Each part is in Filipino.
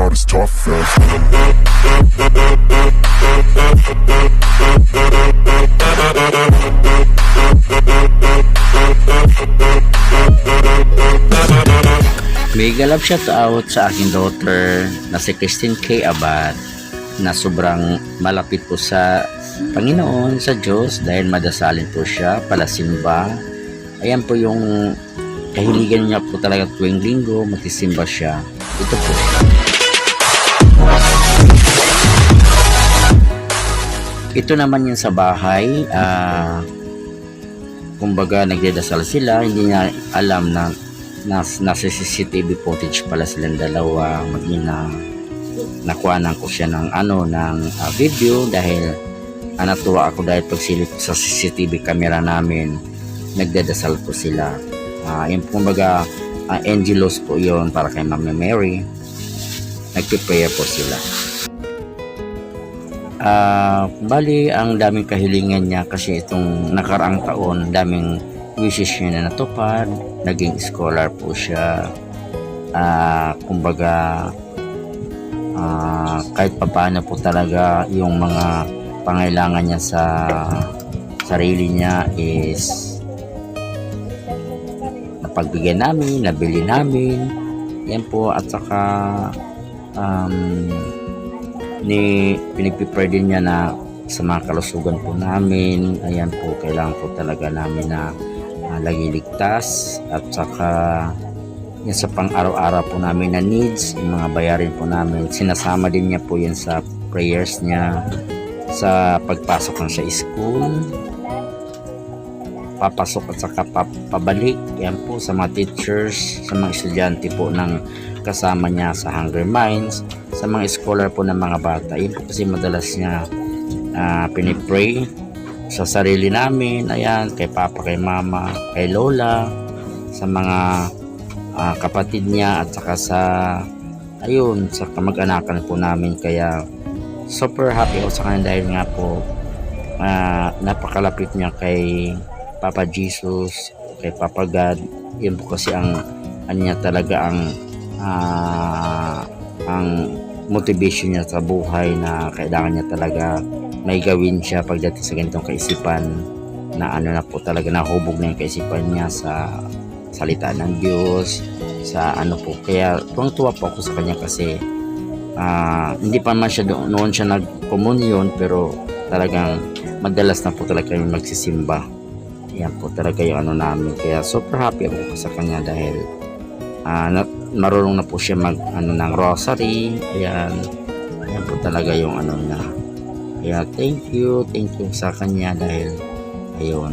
not as tough as Mega love shout out sa aking daughter na si Christine K. Abad na sobrang malapit po sa Panginoon, sa Diyos dahil madasalin po siya, palasimba. Ayan po yung kahiligan niya po talaga tuwing linggo, magsisimba siya. Ito po. Ito naman yung sa bahay, ah, kumbaga nagdadasal sila, hindi niya alam na nas, nasa CCTV footage pala silang dalawa magina nakuhanan ko siya ng ano ng ah, video dahil ah, natuwa ako dahil pagsilip sa CCTV camera namin nagdadasal po sila. Uh, yung kumbaga uh, angelos po yon para kay Mama Mary. Nagpiprayer po sila Ah, bali ang daming kahilingan niya kasi itong nakaraang taon daming wishes niya na natupad naging scholar po siya. Ah, kumbaga ah, kahit papaano po talaga yung mga pangailangan niya sa sarili niya is napagbigyan namin, nabili namin. Yan po at saka um, ni pinagpipray din niya na sa mga kalusugan po namin ayan po kailangan po talaga namin na uh, lagi at saka yan sa pang araw-araw po namin na needs yung mga bayarin po namin. Sinasama din niya po yan sa prayers niya sa pagpasok ng sa school. Papasok at saka pa- pabalik yan po sa mga teachers sa mga estudyante po ng kasama niya sa Hunger Minds sa mga scholar po ng mga bata. Yun po kasi madalas niya uh, pinipray sa sarili namin ayan kay papa kay mama kay lola sa mga ah, kapatid niya at saka sa ayun sa kamag-anakan po namin. Kaya super happy ako sa kanya dahil nga po ah, napakalapit niya kay Papa Jesus kay Papa God. Yun po kasi ang niya talaga ang ah, ang motivation niya sa buhay na kailangan niya talaga may gawin siya pagdating sa ganitong kaisipan na ano na po talaga nahubog na yung kaisipan niya sa salita ng Diyos sa ano po. Kaya tuwang-tuwa po ako sa kanya kasi ah, hindi pa man siya doon, noon siya nag-communion pero talagang madalas na po talaga kami magsisimba. Yan po talaga yung ano namin. Kaya super happy ako sa kanya dahil ah, na, marunong na po siya mag ano ng rosary. Ayan. Yan po talaga yung ano na kaya thank you. Thank you sa kanya dahil ayun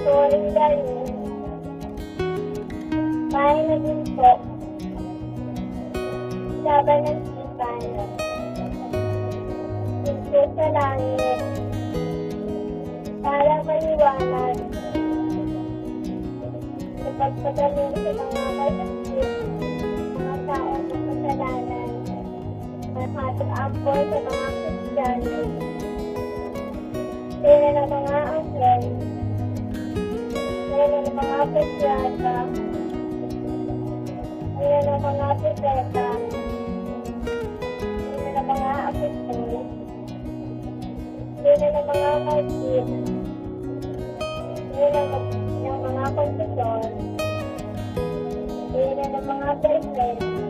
Sorry dahil Pahay na din po Laban ng sipan Gusto sa langit Para maliwanag Sa pagpagaling sa mga kapatid Mga tao sa kasalanan mag-apoy sa mga Kristiyano. Sila ng mga angel, sila ng mga pasyata, sila ng mga pasyata, sila ng mga apostol, sila ng mga martir, sila ng mga konfesor, sila ng mga perfect,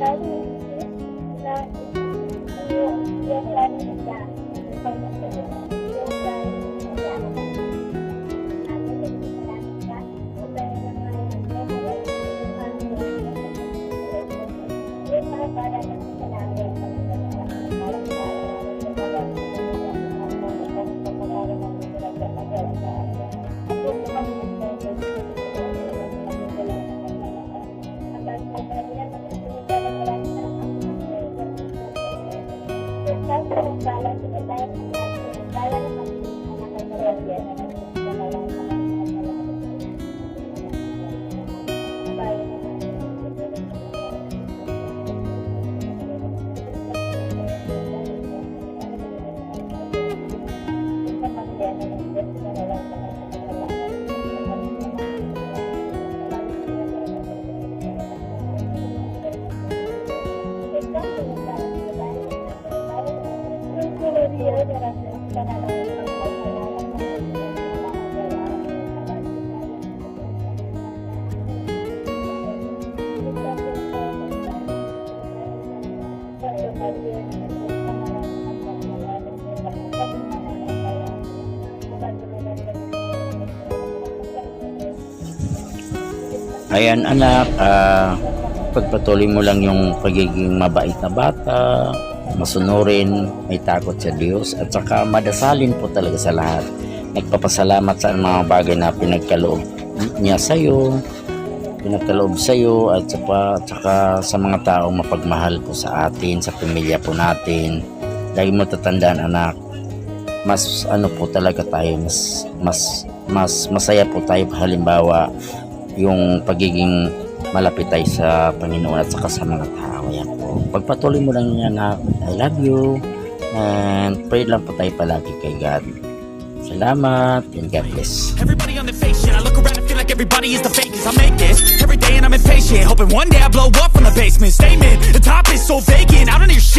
guys. Gracias. Ayan anak, ah, pagpatuloy mo lang yung pagiging mabait na bata, masunurin, may takot sa Diyos, at saka madasalin po talaga sa lahat. Nagpapasalamat sa mga bagay na pinagkaloob niya sa iyo, pinagkaloob sa iyo, at saka, at saka sa mga taong mapagmahal po sa atin, sa pamilya po natin. Lagi mo tatandaan anak, mas ano po talaga tayo, mas, mas, mas masaya po tayo halimbawa yung pagiging malapit tayo sa Panginoon at saka sa mga tao. Yan po. Pagpatuloy mo lang yan na I love you and pray lang po tayo palagi kay God. Salamat and God bless. Everybody on the fake shit. I look around and feel like everybody is the fakest. I make this every day and I'm impatient. Hoping one day I blow up from the basement. Statement, the top is so vacant. I don't hear shit